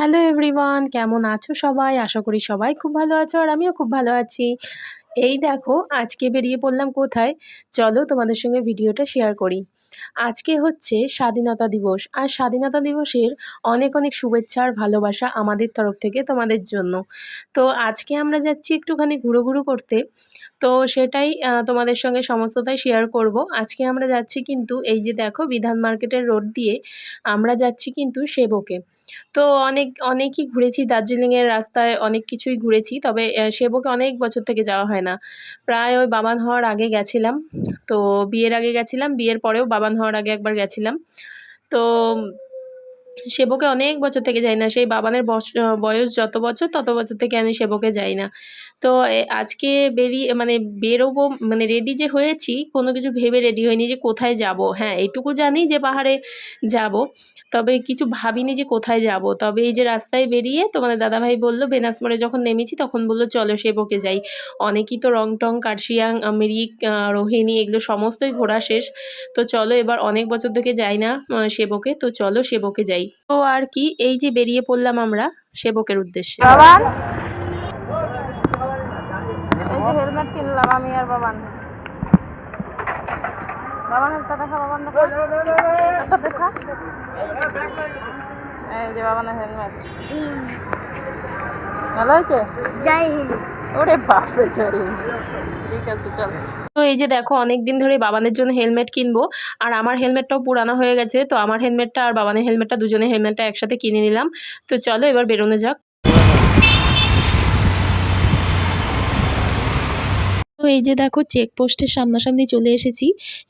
Hello everyone কেমন আছো সবাই? আশা করি সবাই খুব ভালো আছো আর আমিও খুব ভালো আছি। এই দেখো, আজকে বেরিয়ে পড়লাম কোথায়? চলো তোমাদের সঙ্গে ভিডিওটা শেয়ার করি। আজকে হচ্ছে স্বাধীনতা দিবস, আর স্বাধীনতা দিবসের অনেক অনেক শুভেচ্ছা আর ভালোবাসা আমাদের তরফ থেকে তোমাদের জন্য। তো আজকে আমরা যাচ্ছি একটুখানি ঘুরো ঘুরো করতে, তো সেটাই তোমাদের সঙ্গে সমস্তটাই শেয়ার করব। আজকে আমরা যাচ্ছি কিন্তু এই যে দেখো বিধান মার্কেটের রোড দিয়ে আমরা যাচ্ছি কিন্তু সেবকে। তো অনেক, অনেকই ঘুরেছি, দার্জিলিংয়ের রাস্তায় অনেক কিছুই ঘুরেছি, তবে সেবকে অনেক বছর থেকে যাওয়া হয় না। প্রায় ওই বাবান হওয়ার আগে গেছিলাম। তো বিয়ের আগে গেছিলাম, বিয়ের পরেও বাবান হওয়ার আগে একবার গেছিলাম। তো সেবকে অনেক বছর থেকে যাই না। সেই বাবানের বয়স যত বছর, তত বছর থেকে আমি সেবকে যাই না। তো আজকে বেরিয়ে মানে বেরোবো মানে রেডি যে হয়েছি, কোনো কিছু ভেবে রেডি হয়নি যে কোথায় যাব। হ্যাঁ এটুকু জানি যে পাহাড়ে যাব। তবে কিছু ভাবিনি যে কোথায় যাব। তবে এই যে রাস্তায় বেরিয়ে তো মানে দাদাভাই বলল বেনাস মোড়ে যখন নেমেছি তখন বলল, চলো সেবকে যাই। অনেকই তো রং টং কার্শিয়াং মিরিক রোহিণী এগুলো সমস্তই ঘোরা শেষ। তো চলো এবার অনেক বছর থেকে যাই না সেবকে। তো চলো সেবকে যাই। তো আর কি এই যে বেরিয়ে পড়লাম আমরা সেবকের উদ্দেশ্যে। এই যে হেলমেট কিনলাম আমি আর বাবান বাবান একটা দেখা বাবান দেখা একটা দেখা এই যে বাবানের হেলমেট। ভালো হয়েছে? হিন্দ ওরে বাপরে জয় হিন্দ। ঠিক আছে চল। তো এই যে দেখো অনেক দিন ধরে বাবানের জন্য হেলমেট কিনবো, আর আমার হেলমেটটাও পুরানো হয়ে গেছে, তো আমার হেলমেটটা আর বাবানের হেলমেটটা, দুজনের হেলমেটটা একসাথে কিনে নিলাম। তো চলো এবার বেরোনো যাক। তো এই যে দেখো চেকপোস্টের সামনাসামনি চলে এসেছি।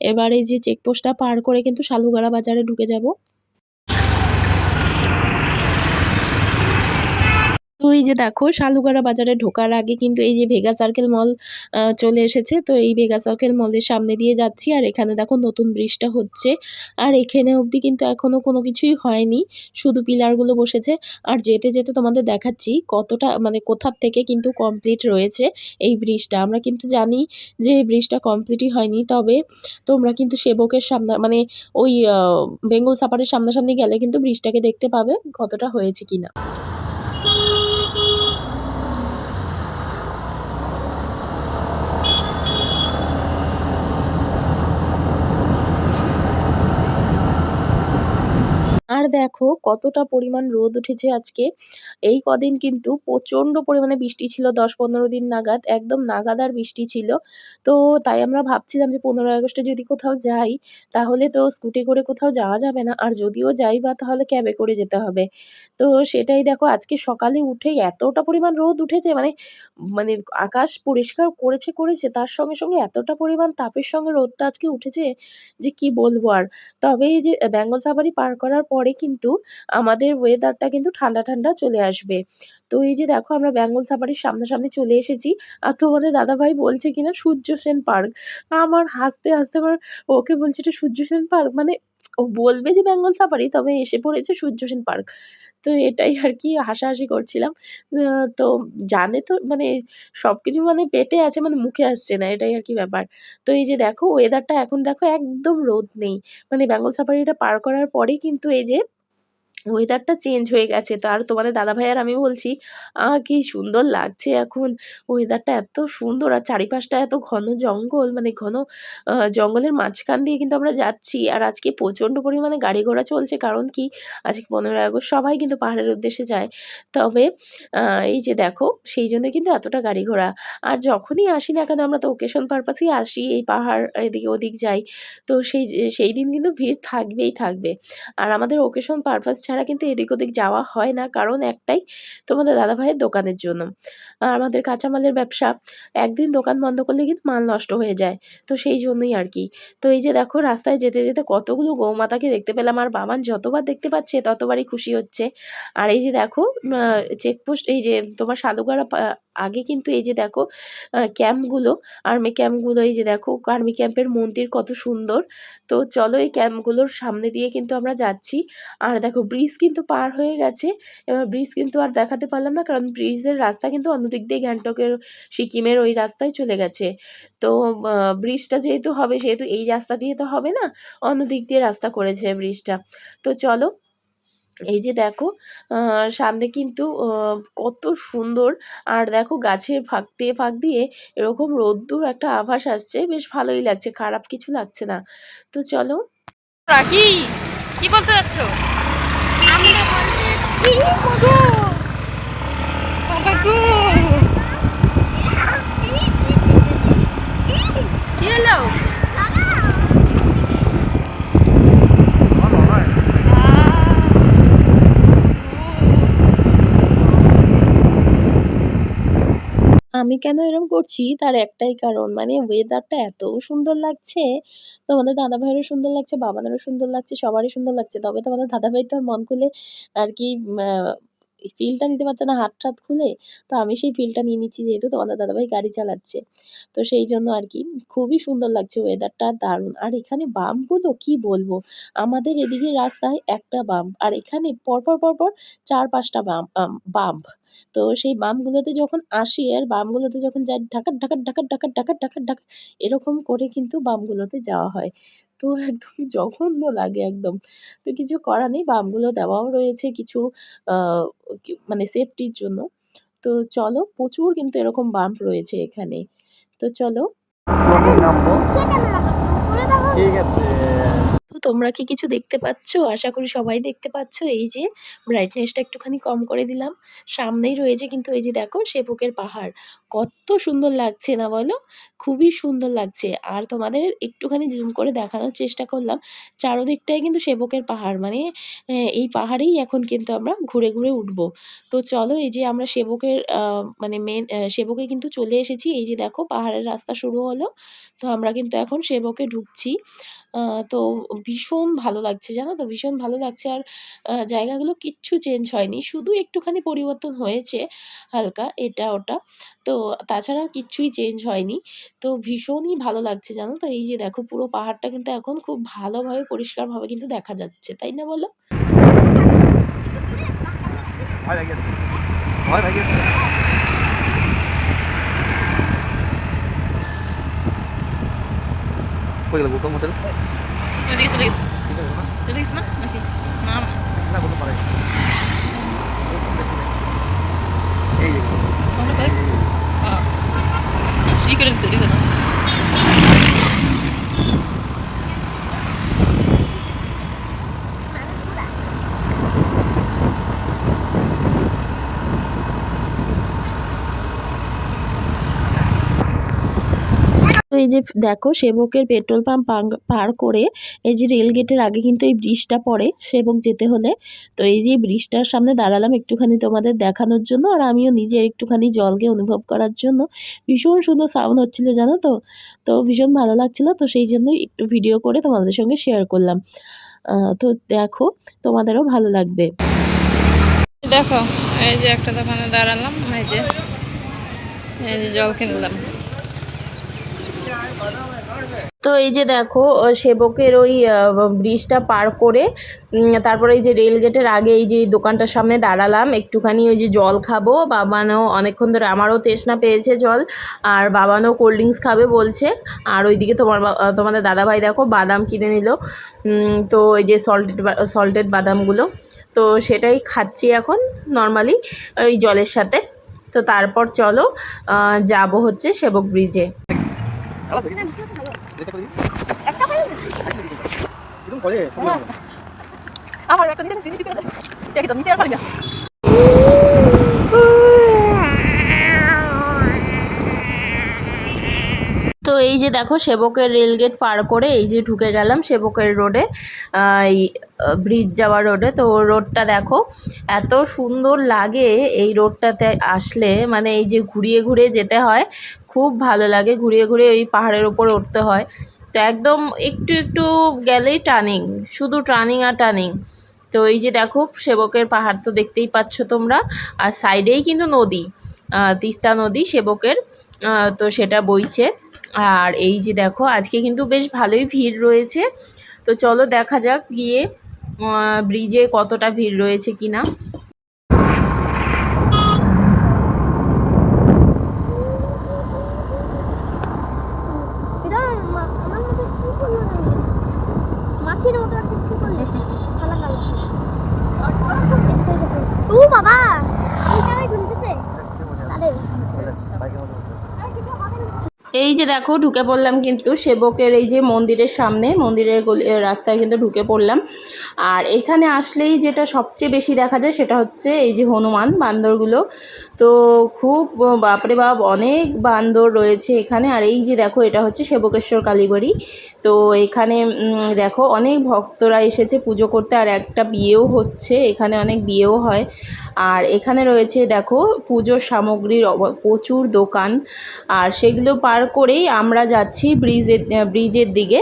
এবার এই যে চেকপোস্টটা পার করে কিন্তু শালুগাড়া বাজারে ঢুকে যাব। তো এই যে দেখো, শালুগাড়া বাজারে ঢোকার আগে কিন্তু এই যে ভেগা সার্কেল মল চলে এসেছে। তো এই ভেগা সার্কেল মলের সামনে দিয়ে যাচ্ছি আর এখানে দেখো নতুন ব্রিজটা হচ্ছে। আর এখানে অবধি কিন্তু এখনও কোনো কিছুই হয়নি, শুধু পিলারগুলো বসেছে। আর যেতে যেতে তোমাদের দেখাচ্ছি কতটা মানে কোথার থেকে কিন্তু কমপ্লিট রয়েছে এই ব্রিজটা। আমরা কিন্তু জানি যে এই ব্রিজটা কমপ্লিটই হয়নি, তবে তোমরা কিন্তু সেবকের সামনে মানে ওই বেঙ্গল সাপারের সামনাসামনি গেলে কিন্তু ব্রিজটাকে দেখতে পাবে কতটা হয়েছে কিনা। আর দেখো কতটা পরিমাণ রোদ উঠেছে আজকে। এই কদিন কিন্তু প্রচণ্ড পরিমাণে বৃষ্টি ছিল, দশ পনেরো দিন নাগাদ, একদম নাগাদার বৃষ্টি ছিল। তো তাই আমরা ভাবছিলাম যে পনেরোই আগস্টে যদি কোথাও যাই, তাহলে তো স্কুটি করে কোথাও যাওয়া যাবে না। আর যদিও যাই বা তাহলে ক্যাবে করে যেতে হবে। তো সেটাই দেখো আজকে সকালে উঠেই এতটা পরিমাণ রোদ উঠেছে মানে মানে আকাশ পরিষ্কার করেছে করেছে, তার সঙ্গে সঙ্গে এতটা পরিমাণ তাপের সঙ্গে রোদটা আজকে উঠেছে যে কি বলব আর। তবে এই যে বেঙ্গল সাফারি পার করার পরে কিন্তু আমাদের ওয়েদারটা কিন্তু ঠান্ডা ঠান্ডা চলে আসবে। তো এই যে দেখো আমরা বেঙ্গল সাফারির সামনাসামনি চলে এসেছি। আর তোমাদের দাদাভাই বলছে কিনা সূর্য সেন পার্ক। আমার হাসতে হাসতে আমার ওকে বলছে এটা সূর্য সেন পার্ক। মানে ও বলবে যে বেঙ্গল সাফারি তবে এসে পড়েছে সূর্য সেন পার্ক। তো এটাই আর কি হাসাহাসি করছিলাম। তো জানে তো মানে সব কিছু মানে পেটে আছে মানে মুখে আসছে না, এটাই আর কি ব্যাপার। তো এই যে দেখো ওয়েদারটা এখন দেখো একদম রোদ নেই। মানে বেঙ্গল সাফারিটা পার করার পরেই কিন্তু এই যে ওয়েদারটা চেঞ্জ হয়ে গেছে। তো আর তোমাদের দাদাভাই আর আমি বলছি কি সুন্দর লাগছে এখন। ওয়েদারটা এত সুন্দর আর চারিপাশটা এত ঘন জঙ্গল মানে ঘন জঙ্গলের মাঝখান দিয়ে কিন্তু আমরা যাচ্ছি। আর আজকে প্রচণ্ড পরিমাণে গাড়ি ঘোড়া চলছে। কারণ কি? আজকে পনেরোই আগস্ট, সবাই কিন্তু পাহাড়ের উদ্দেশ্যে যায়। তবে এই যে দেখো, সেই জন্য কিন্তু এতটা গাড়ি ঘোড়া। আর যখনই আসি না কেন, আমরা তো ওকেশন পারপাসেই আসি, এই পাহাড় এদিকে ওদিক যাই। তো সেই সেই দিন কিন্তু ভিড় থাকবেই থাকবে। আর আমাদের ওকেশন পারপাস ছাড়া কিন্তু এদিক ওদিক যাওয়া হয় না। কারণ একটাই তোমাদের দাদাভাইয়ের দোকানের জন্য। আমাদের কাঁচামালের ব্যবসা, একদিন দোকান বন্ধ করলে কিন্তু মাল নষ্ট হয়ে যায়। তো সেই জন্যই আর কি। তো এই যে দেখো, রাস্তায় যেতে যেতে কতগুলো গৌমাতাকে দেখতে পেলাম। আর বাবান যতবার দেখতে পাচ্ছে, ততবারই খুশি হচ্ছে। আর এই যে দেখো চেকপোস্ট এই যে তোমার সাধুগাড়া আগে কিন্তু এই যে দেখো ক্যাম্পগুলো আর্মি ক্যাম্পগুলো, এই যে দেখো আর্মি ক্যাম্পের মন্দির কত সুন্দর। তো চলো এই ক্যাম্পগুলোর সামনে দিয়ে কিন্তু আমরা যাচ্ছি। আর দেখো ব্রিজ কিন্তু পার হয়ে গেছে। এবার ব্রিজ কিন্তু আর দেখাতে পারলাম না, কারণ ব্রিজের রাস্তা কিন্তু অন্য দিক দিয়ে গ্যাংটকের, সিকিমের ওই রাস্তায় চলে গেছে। তো ব্রিজটা যেহেতু হবে, সেহেতু এই রাস্তা দিয়ে তো হবে না অন্য দিক দিয়ে রাস্তা করেছে ব্রিজটা তো চলো এই যে দেখো সামনে কিন্তু কত সুন্দর। আর দেখো গাছের ফাঁক দিয়ে ফাঁক দিয়ে এরকম রোদ্দুর একটা আভাস আসছে বেশ ভালোই লাগছে খারাপ কিছু লাগছে না। তো চলো। রাকি কি বলতে যাচ্ছ? কি হলো? আমি কেন এরকম করছি? তার একটাই কারণ মানে ওয়েদারটা এত সুন্দর লাগছে, তোমাদের দাদাভাইয়েরও সুন্দর লাগছে, বাবাদেরও সুন্দর লাগছে, সবারই সুন্দর লাগছে। তবে তোমাদের দাদাভাই তো মন খুলে আর কি ফিলটা নিতে পারছে না হাত টাত খুলে, তো আমি সেই ফিলটা নিয়ে নিচ্ছি যেহেতু তোমাদের দাদাভাই গাড়ি চালাচ্ছে। তো সেই জন্য আর কি, খুবই সুন্দর লাগছে ওয়েদারটা দারুণ। আর এখানে বামগুলো কি বলব? আমাদের এদিকে রাস্তায় একটা বাম্প আর এখানে পরপর পরপর চার পাঁচটা বাম্প বাম্প। তো সেই বামগুলোতে যখন আসি, আর বামগুলোতে যখন যাই, ঢাকার ঢাকার ঢাকার ঢাকার ঢাকার ঢাকার ঢাকার, এরকম করে কিন্তু বামগুলোতে যাওয়া হয়। তো একদম জঘন্য লাগে একদম। তো কিছু করার নেই বামগুলো দেওয়াও রয়েছে কিছু মানে সেফটির জন্য। তো চলো প্রচুর কিন্তু এরকম বাম্প রয়েছে এখানে। তো চলো। ঠিক আছে। তো তোমরা কি কিছু দেখতে পাচ্ছ? আশা করি সবাই দেখতে পাচ্ছ। এই যে ব্রাইটনেসটা একটুখানি কম করে দিলাম। সামনেই রয়েছে কিন্তু এই যে দেখো সেবকের পাহাড়। কত সুন্দর লাগছে না বলো? খুবই সুন্দর লাগছে। আর তোমাদের একটুখানি জুম করে দেখানোর চেষ্টা করলাম। চারোদিকটাই কিন্তু সেবকের পাহাড়। মানে এই পাহাড়েই এখন কিন্তু আমরা ঘুরে ঘুরে উঠবো। তো চলো, এই যে আমরা সেবকের মানে মেন সেবকে কিন্তু চলে এসেছি। এই যে দেখো, পাহাড়ের রাস্তা শুরু হলো। তো আমরা কিন্তু এখন সেবকে ঢুকছি। তো ভীষণ ভালো লাগছে, জানো তো? ভীষণ ভালো লাগছে। আর জায়গাগুলো কিচ্ছু চেঞ্জ হয়নি। শুধু একটুখানি পরিবর্তন হয়েছে, হালকা এটা ওটা। তো তাছাড়া কিচ্ছুই চেঞ্জ হয়নি। তো ভীষণই ভালো লাগছে জানো তো? এই যে দেখো পুরো পাহাড়টা কিন্তু এখন খুব ভালোভাবে পরিষ্কারভাবে কিন্তু দেখা যাচ্ছে তাই না বলো? ভয় লাগে। কই গেল গৌতম হোটেল? চলে গেছে। চলে গেছে না? না নাকি? না না। না বলতে পারে এই যে আমরা পাই ই করে এই যে দেখো সেবকের পেট্রোল পাম্প পার করে এই যে রেল গেটের আগে কিন্তু এই ব্রিজটা পড়ে সেবক যেতে হলে। তো এই যে ব্রিজটার সামনে দাঁড়ালাম একটুখানি তোমাদের দেখানোর জন্য আর আমিও নিজে একটুখানি জলকে অনুভব করার জন্য। ভীষণ সুন্দর সাউন্ড হচ্ছিল জানো তো? তো ভীষণ ভালো লাগছিল তো সেই জন্য একটু ভিডিও করে তোমাদের সঙ্গে শেয়ার করলাম। তো দেখো তোমাদেরও ভালো লাগবে। দেখো, এই যে একটা দোকানে দাঁড়ালাম, এই যে এই যে জল কিনলাম। তো এই যে দেখো সেবকের ওই ব্রিজটা পার করে তারপরে এই যে রেল গেটের আগে এই যে দোকানটার সামনে দাঁড়ালাম, একটুখানি ওই যে জল খাব বাবানও অনেকক্ষণ ধরে, আমারও তৃষ্ণা পেয়েছে জল, আর বাবানও কোল্ড ড্রিঙ্কস খাবে বলছে, আর ওইদিকে তোমার তোমাদের দাদাভাই দেখো বাদাম কিনে নিল তো এই যে সল্টেড সল্টেড বাদামগুলো, তো সেটাই খাচ্ছি এখন নর্মালি ওই জলের সাথে, তো তারপর চলো যাব হচ্ছে সেবক ব্রিজে। দেখতে একটা করে? আমার একটা নিতে আর পারি না। তো এই যে দেখো সেবকের রেলগেট পার করে এই যে ঢুকে গেলাম সেবকের রোডে এই ব্রিজ যাওয়ার রোডে তো রোডটা দেখো এত সুন্দর লাগে এই রোডটাতে আসলে। মানে এই যে ঘুরিয়ে ঘুরিয়ে যেতে হয় খুব ভালো লাগে, ঘুরিয়ে ঘুরিয়ে ওই পাহাড়ের ওপরে উঠতে হয়। তো একদম একটু একটু গেলেই টার্নিং শুধু টার্নিং আর টার্নিং তো এই যে দেখো, সেবকের পাহাড় তো দেখতেই পাচ্ছ তোমরা। আর সাইডেই কিন্তু নদী তিস্তা নদী সেবকের তো সেটা বইছে। আর এই যে দেখো, আজকে কিন্তু বেশ ভালোই ভিড় রয়েছে। তো চলো দেখা যাক গিয়ে ব্রিজে কতটা ভিড় রয়েছে কিনা। এটা মা- আমার মতো কি করল রে? মাছের মতো একটা কি করলে কালা কালা এই যে দেখো ঢুকে পড়লাম কিন্তু সেবকের এই যে মন্দিরের সামনে, মন্দিরের রাস্তায় কিন্তু ঢুকে পড়লাম। আর এখানে আসলেই যেটা সবচেয়ে বেশি দেখা যায় সেটা হচ্ছে এই যে হনুমান বান্দরগুলো। তো খুব বাপরে বাপ, অনেক বান্দর রয়েছে এখানে। আর এই যে দেখো এটা হচ্ছে সেবকেশ্বর কালীবাড়ি। তো এখানে দেখো অনেক ভক্তরা এসেছে পুজো করতে। আর একটা বিয়েও হচ্ছে, এখানে অনেক বিয়েও হয়। আর এখানে রয়েছে দেখো পুজোর সামগ্রীর প্রচুর দোকান। আর সেগুলো পার করেই আমরা যাচ্ছি ব্রিজের ব্রিজের দিকে।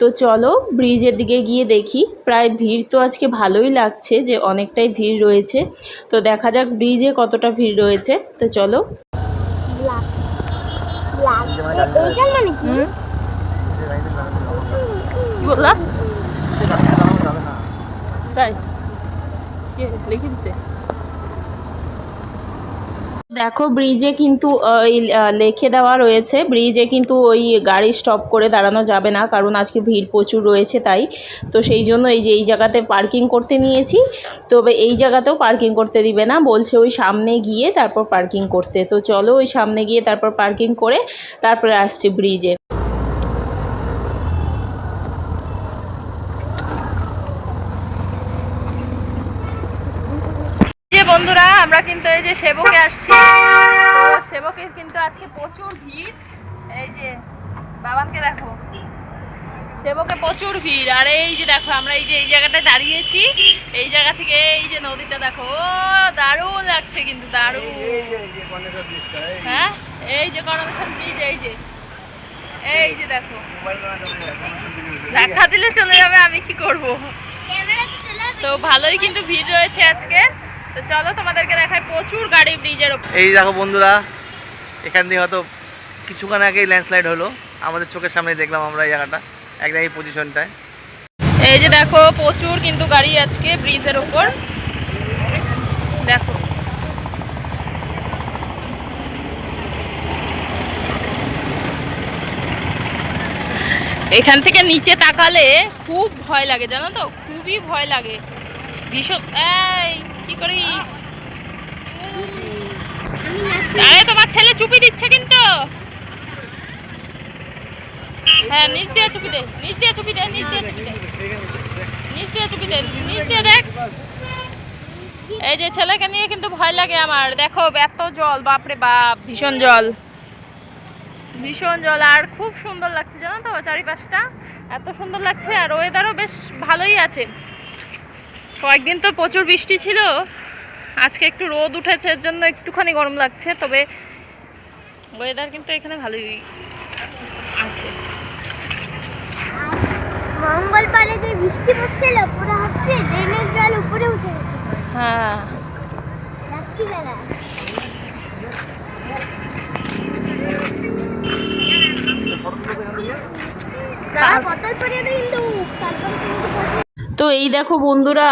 তো চলো ব্রিজের দিকে গিয়ে দেখি। প্রায় ভিড় তো আজকে ভালোই লাগছে যে অনেকটাই ভিড় রয়েছে। তো দেখা যাক ব্রিজে কতটা ভিড় রয়েছে। তো চলো। তাই। লিখে দিছে? দেখো ব্রিজে কিন্তু ওই লেখে দেওয়া রয়েছে। ব্রিজে কিন্তু ওই গাড়ি স্টপ করে দাঁড়ানো যাবে না, কারণ আজকে ভিড় প্রচুর রয়েছে তাই। তো সেই জন্য এই যে, এই জায়গাতে পার্কিং করতে নিয়েছি। তবে এই জায়গাতেও পার্কিং করতে দিবে না, বলছে ওই সামনে গিয়ে তারপর পার্কিং করতে। তো চলো ওই সামনে গিয়ে তারপর পার্কিং করে তারপরে আসছি ব্রিজে আমরা কিন্তু এই যে সেবকে আসছি। তো সেবকের কিন্তু আজকে প্রচুর ভিড়। এই যে বাবানকে দেখো। সেবকে প্রচুর ভিড়। আর এই যে দেখো আমরা এই যে এই জায়গাটায় দাঁড়িয়েছি। এই জায়গা থেকে এই যে নদীটা দেখো। দারুণ লাগছে কিন্তু দারুণ। হ্যাঁ? এই যে করমেশন ব্রিজ এই যে। এই যে দেখো। দেখা দিলে চলে যাবে আমি কি করব। তো ভালোই কিন্তু ভিড় রয়েছে আজকে। তো চলো তোমাদেরকে দেখায় প্রচুর গাড়ি ব্রিজের এই দেখো বন্ধুরা এখান দিয়ে হয়তো কিছুক্ষণ আগেই ল্যান্ডস্লাইড হলো। আমাদের চোখের সামনে দেখলাম আমরা এই জায়গাটা একদম এই পজিশনটায় এই যে দেখো প্রচুর কিন্তু গাড়ি আজকে ব্রিজের ওপর। দেখো। এখান থেকে নিচে তাকালে খুব ভয় লাগে জানো তো? খুবই ভয় লাগে। ভীষণ এই কি করিস? আরে তোমার ছেলে চুপি দিচ্ছে কিন্তু। হ্যাঁ নিচ দিয়ে চুপি দে নিচ দিয়ে চুপি দে নিচ দিয়ে চুপি দে। নিচ দিয়ে চুপি দে নিচ দিয়ে দেখ। এই যে ছেলেকে নিয়ে কিন্তু ভয় লাগে আমার। দেখো এত জল বাপরে বাপ ভীষণ জল। ভীষণ জল আর খুব সুন্দর লাগছে জানো তো চারিপাশটা? এত সুন্দর লাগছে আর ওয়েদারও বেশ ভালোই আছে। কয়েকদিন তো প্রচুর বৃষ্টি ছিল। আজকে একটু রোদ উঠেছে এর জন্য একটুখানি গরম লাগছে তবে ওয়েদার কিন্তু এখানে ভালোই আছে। মঙ্গলবারে যে বৃষ্টি পড়ছিল পুরো হচ্ছে ড্রেনের জল উপরে উঠে হ্যাঁ। রাত্রিবেলা দাদা বোতল পরে কিন্তু তো এই দেখো বন্ধুরা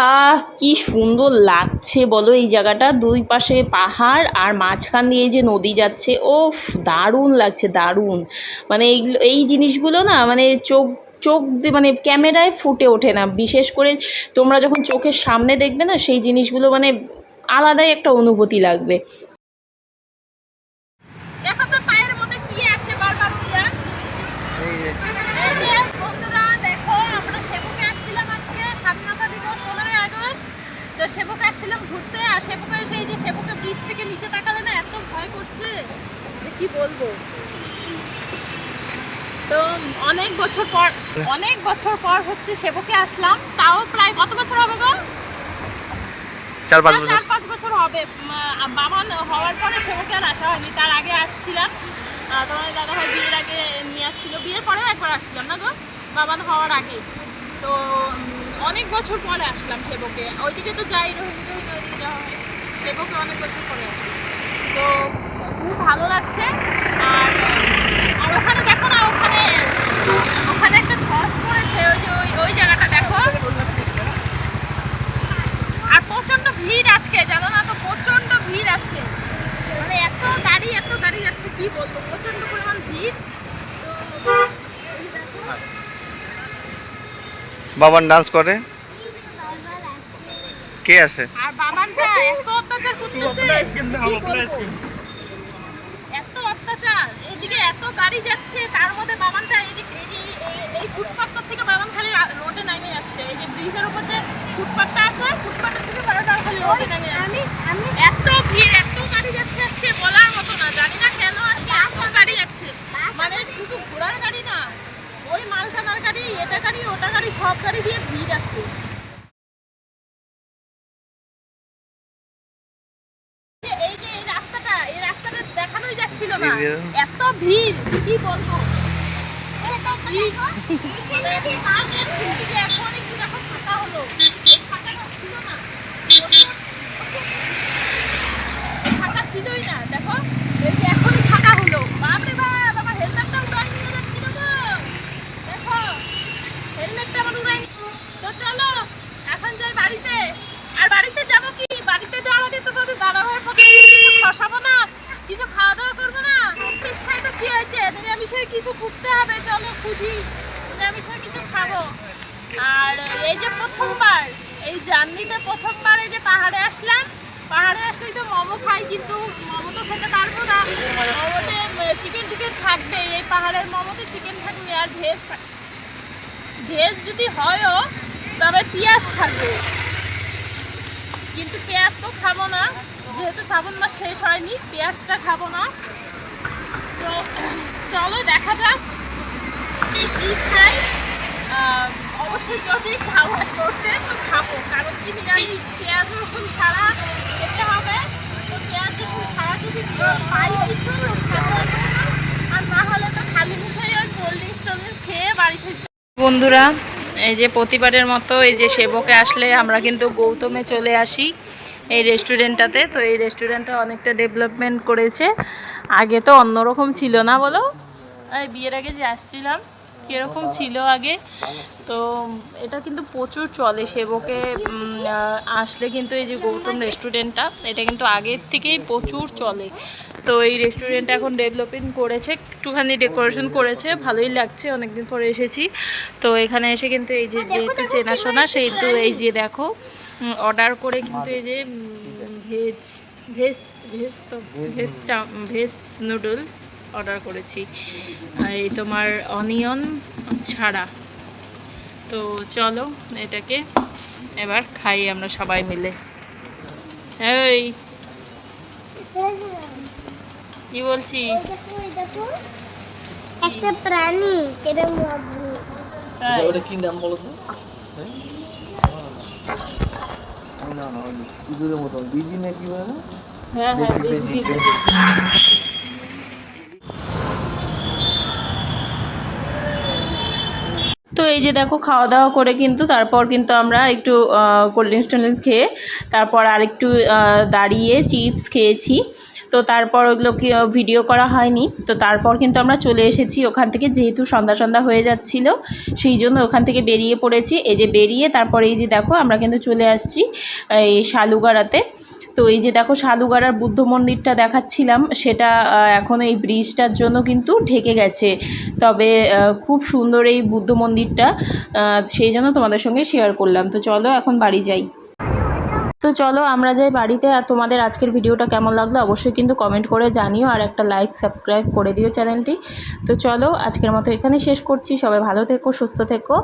কি সুন্দর লাগছে বলো এই জায়গাটা। দুই পাশে পাহাড় আর মাঝখান দিয়ে যে নদী যাচ্ছে, ওফ, দারুণ লাগছে, দারুণ। মানে এইগুলো, এই জিনিসগুলো না মানে চোখ চোখ দিয়ে মানে ক্যামেরায় ফুটে ওঠে না। বিশেষ করে তোমরা যখন চোখের সামনে দেখবে না, সেই জিনিসগুলো মানে আলাদাই একটা অনুভূতি লাগবে দেখো তো পায়ের মধ্যে কি আছে বারবার পূজা এই যে এই যে বন্ধুরা দেখো আমরা সেবকে আসছিলাম আজকে স্বাধীনতা দিবস পনেরোই আগস্ট তো সেবকে আসছিলাম ঘুরতে আর সেবকে এসে এই যে সেবকে ব্রিজ থেকে নিচে তাকালে না এত ভয় করছে যে কি বলব? তো অনেক বছর পর অনেক বছর পর হচ্ছে সেবকে আসলাম। তাও প্রায় কত বছর হবে গো? চার পাঁচ বছর। চার পাঁচ বছর হবে। বাবা হওয়ার পরে সেবকে আর আসা হয়নি। তার আগে আসছিলাম। তোমার দাদা ভাই বিয়ের আগে নিয়ে আসছিল। বিয়ের পরে একবার আসছিলাম না গো? বাবা হওয়ার আগে। তো অনেক বছর পরে আসলাম সেবকে। ওইদিকে তো যাই রোহিণী ওইদিকে যাওয়া হয়। সেবকে অনেক বছর পরে আসলাম। তো খুব ভালো লাগছে। আর আর ওখানে দেখো না ওখানে ওখানে একটা ধস পড়েছে ওই যে ওই ওই জায়গাটা দেখো। আর প্রচণ্ড ভিড় আজকে জানো না তো? প্রচণ্ড ভিড় আজকে। মানে এত গাড়ি এত গাড়ি যাচ্ছে কি বলব? প্রচণ্ড পরিমাণ ভিড়। বাবান ডান্স করে? কে আছে? আর বাবানটা এত অত্যাচার করতেছে কি বলব এত অত্যাচার এদিকে এত গাড়ি যাচ্ছে তার মধ্যে বাবানটা এদিক এই যে এই- ফুটপাথটার থেকে বাবান খালি রোডে নেমে যাচ্ছে। এই যে ব্রিজের উপর যে ফুটপাথটা আছে ফুটপাথের থেকে বাবান খালি রোডে নেমে যাচ্ছে। এত ভিড় এত গাড়ি যাচ্ছে আজকে বলার মতো না। জানি না কেন আজকে এত গাড়ি যাচ্ছে। মানে শুধু ঘোড়ার গাড়ি না ওই মাল টানার গাড়ি এটা গাড়ি ওটা গাড়ি সব গাড়ি দিয়ে ভিড় আসছে যে এই যে এই রাস্তাটা এই রাস্তাটা দেখানোই যাচ্ছিল না এত ভিড় কি বলব? এখানে একটু দেখো ফাঁকা হলো ফাঁকাটা ছিল না ফাঁকা ছিলই না দেখো এই যে এখনই ফাঁকা হলো বাপরে বাপ আমার হেলমেটটা উড়াই নিয়ে যাচ্ছিল দেখো হেলমেটটা আমার উড়াই তো চলো এখন যাই বাড়িতে আর বাড়িতে যাব কি? বাড়িতে যাওয়ার আগে তোমাদের দাদাভাইয়ের পক্ষে কিছু খসাবো না কিছু খাওয়া দাওয়া করব না ফিস খাই তো কি হয়েছে? নিরামিষের কিছু খুঁজতে হবে চলো খুঁজি। নিরামিষের কিছু খাব। আর এই যে প্রথমবার, এই জার্নিতে প্রথমবার এই যে পাহাড়ে আসলাম। পাহাড়ে আসলেই তো মোমো খাই, কিন্তু মোমো তো খেতে পারব না। মোমোতে চিকেন টিকেন থাকবে। এই পাহাড়ের মোমোতে চিকেন থাকবে আর ভেজ ভেজ যদি হয়ও, তবে পেঁয়াজ থাকবে। কিন্তু পেঁয়াজ তো খাব না। যেহেতু শ্রাবণ মাস শেষ হয়নি, পেঁয়াজটা খাব না। তো চলো দেখা যাক। অবশ্যই যদি খাওয়া তো খাব। কারণ কি পেঁয়াজ, রসুন ছাড়া খেতে হবে। পেঁয়াজ, রসুন ছাড়া যদি পাই কিছু। আর না হলে তো খালি মুখে ওই কোল্ড খেয়ে বন্ধুরা, এই যে প্রতিবারের মতো এই যে সেবকে আসলে আমরা কিন্তু গৌতমে চলে আসি এই রেস্টুরেন্টটাতে তো এই রেস্টুরেন্টটা অনেকটা ডেভেলপমেন্ট করেছে। আগে তো অন্যরকম ছিল না বলো? বিয়ের আগে যে আসছিলাম, কীরকম ছিল আগে? তো এটা কিন্তু প্রচুর চলে সেবকে আসলে কিন্তু এই যে গৌতম রেস্টুরেন্টটা, এটা কিন্তু আগের থেকেই প্রচুর চলে। তো এই রেস্টুরেন্টটা এখন ডেভেলপিং করেছে, একটুখানি ডেকোরেশন করেছে, ভালোই লাগছে, অনেকদিন পরে এসেছি। তো এখানে এসে কিন্তু এই যে যেহেতু চেনাশোনা সেহেতু এই যে দেখো অর্ডার করে কিন্তু এই যে ভেজ ভেজ ভেজ তো ভেজ চা ভেজ নুডলস অর্ডার করেছি। এই তোমার অনিয়ন ছাড়া। তো চলো এটাকে এবার খাই আমরা সবাই মিলে। এই কি বলছিস? দেখো একটা প্রাণী? ওটা কি দাম বলো তো? হ্যাঁ? না না ইঁদুরের মতন। বিজি না কি বলে হ্যাঁ হ্যাঁ বেজি। তো এই যে দেখো খাওয়া দাওয়া করে কিন্তু তারপর কিন্তু আমরা একটু কোল্ড ড্রিঙ্কস টোল্ড ড্রিঙ্কস খেয়ে তারপর আরেকটু দাঁড়িয়ে চিপস খেয়েছি। তো তারপর ওগুলো কি ভিডিও করা হয়নি। তো তারপর কিন্তু আমরা চলে এসেছি ওখান থেকে, যেহেতু সন্ধ্যা সন্ধ্যা হয়ে যাচ্ছিল, সেই জন্য ওখান থেকে বেরিয়ে পড়েছি। এই যে বেরিয়ে তারপর এই যে দেখো, আমরা কিন্তু চলে আসছি, এই শালুগাড়াতে। তো এই যে দেখো, শালুগাড়ার বুদ্ধ মন্দিরটা দেখাচ্ছিলাম, সেটা এখন এই ব্রিজটার জন্য কিন্তু ঢেকে গেছে। তবে খুব সুন্দর এই বুদ্ধ মন্দিরটা সেই জন্য তোমাদের সঙ্গে শেয়ার করলাম। তো চলো, এখন বাড়ি যাই। তো চলো আমরা যাই বাড়িতে। আর তোমাদের আজকের ভিডিওটা কেমন লাগল অবশ্যই কিন্তু কমেন্ট করে জানিও আর একটা লাইক সাবস্ক্রাইব করে দিও চ্যানেলটি তো চলো আজকের মতো এখানেই শেষ করছি। সবাই ভালো থেকো, সুস্থ থেকো।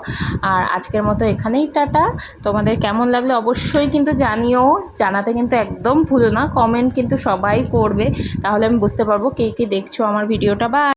আর আজকের মতো এখানেই টাটা। তোমাদের কেমন লাগল অবশ্যই কিন্তু জানিও। জানাতে কিন্তু একদম ভুলো না। কমেন্ট কিন্তু সবাই করবে। তাহলে আমি বুঝতে পারব কে কে দেখছ আমার ভিডিওটা। বা